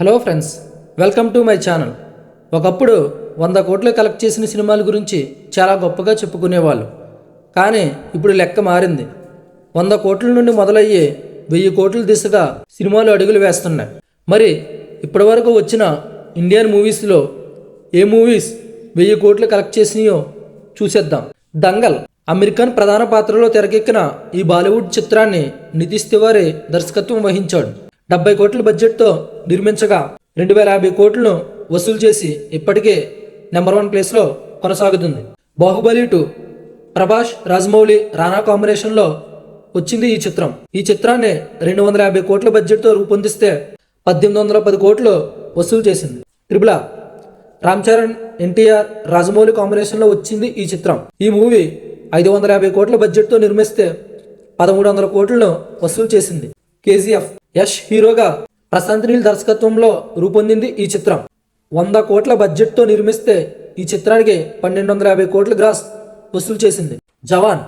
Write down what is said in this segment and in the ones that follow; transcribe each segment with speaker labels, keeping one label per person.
Speaker 1: Hello friends welcome to my channel. ఒకప్పుడు వంద కోట్లు కలెక్ట్ చేసిన సినిమాల గురించి చాలా గొప్పగా చెప్పుకునేవాళ్ళు. కానీ ఇప్పుడు లెక్క మారింది. వంద కోట్ల నుండి మొదలయ్యే వెయ్యి కోట్ల దిశగా సినిమాలు అడుగులు వేస్తున్నాయి. మరి ఇప్పటివరకు వచ్చిన ఇండియన్ మూవీస్లో ఏ మూవీస్ వెయ్యి కోట్లు కలెక్ట్ చేసినాయో చూసేద్దాం. దంగల్ అమెరికన్ ప్రధాన పాత్రలో తెరకెక్కిన ఈ బాలీవుడ్ చిత్రాన్ని నితీష్ తివారీ దర్శకత్వం వహించాడు. డెబ్బై కోట్ల బడ్జెట్తో నిర్మించగా రెండు వేల యాభై కోట్లను వసూలు చేసి ఇప్పటికే నెంబర్ వన్ ప్లేస్లో కొనసాగుతుంది. బాహుబలి టు ప్రభాష్ రాజమౌళి రానా కాంబినేషన్లో వచ్చింది ఈ చిత్రం. ఈ చిత్రాన్ని రెండు వందల యాభై కోట్ల బడ్జెట్తో రూపొందిస్తే పద్దెనిమిది వందల పది కోట్లు వసూలు చేసింది. త్రిబుల రామ్ చరణ్ ఎన్టీఆర్ రాజమౌళి కాంబినేషన్లో వచ్చింది ఈ చిత్రం. ఈ మూవీ ఐదు వందల యాభై కోట్ల బడ్జెట్తో నిర్మిస్తే పదమూడు వందల కోట్లను వసూలు చేసింది. కేజీఎఫ్ యష్ హీరోగా ప్రశాంత్ నీల్ దర్శకత్వంలో రూపొందింది ఈ చిత్రం. వంద కోట్ల బడ్జెట్తో నిర్మిస్తే ఈ చిత్రానికి పన్నెండు వందల యాభై కోట్ల గ్రాస్ వసూలు చేసింది. జవాన్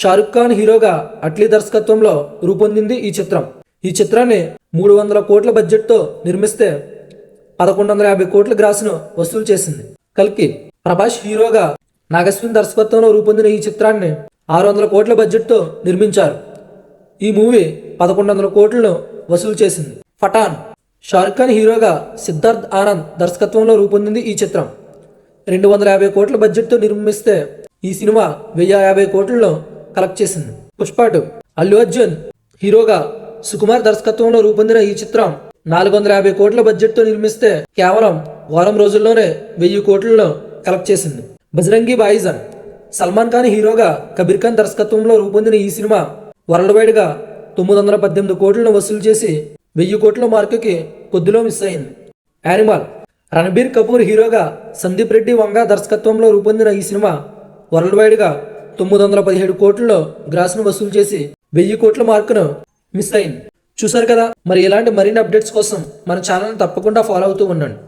Speaker 1: షారుఖ్ ఖాన్ హీరోగా అట్లీ దర్శకత్వంలో రూపొందింది ఈ చిత్రం. ఈ చిత్రాన్ని మూడు వందల కోట్ల బడ్జెట్తో నిర్మిస్తే పదకొండు వందల యాభై కోట్ల గ్రాస్ను వసూలు చేసింది. కల్కి ప్రభాస్ హీరోగా నాగస్విన్ దర్శకత్వంలో రూపొందిన ఈ చిత్రాన్ని ఆరు వందల కోట్ల బడ్జెట్తో నిర్మించారు. ఈ మూవీ పదకొండు వందల కోట్లను వసూలు చేసింది. పఠాన్ షారుఖ్ ఖాన్ హీరోగా సిద్ధార్థ్ ఆనంద్ దర్శకత్వంలో రూపొందింది ఈ చిత్రం. రెండు వందల యాభై కోట్ల బడ్జెట్తో నిర్మిస్తే ఈ సినిమా వెయ్యి యాభై కోట్లలో కలెక్ట్ చేసింది. పుష్పాటు అల్లు అర్జున్ హీరోగా సుకుమార్ దర్శకత్వంలో రూపొందిన ఈ చిత్రం నాలుగు వందల యాభై కోట్ల బడ్జెట్తో నిర్మిస్తే కేవలం వారం రోజుల్లోనే వెయ్యి కోట్లను కలెక్ట్ చేసింది. బజరంగి బాయిజన్ సల్మాన్ ఖాన్ హీరోగా కబీర్ ఖాన్ దర్శకత్వంలో రూపొందిన ఈ సినిమా వరల్డ్ వైడ్గా తొమ్మిది వందల పద్దెనిమిది కోట్లను వసూలు చేసి వెయ్యి కోట్ల మార్కుకి కొద్దిలో మిస్ అయింది. యానిమల్ రణబీర్ కపూర్ హీరోగా సందీప్ రెడ్డి వంగ దర్శకత్వంలో రూపొందిన ఈ సినిమా వరల్డ్ వైడ్గా తొమ్మిది వందల పదిహేడు కోట్లలో గ్రాస్ను వసూలు చేసి వెయ్యి కోట్ల మార్కును మిస్ అయింది. చూసారు కదా మరి ఇలాంటి మరిన్ని అప్డేట్స్ కోసం మన ఛానల్ని తప్పకుండా ఫాలో అవుతూ ఉండండి.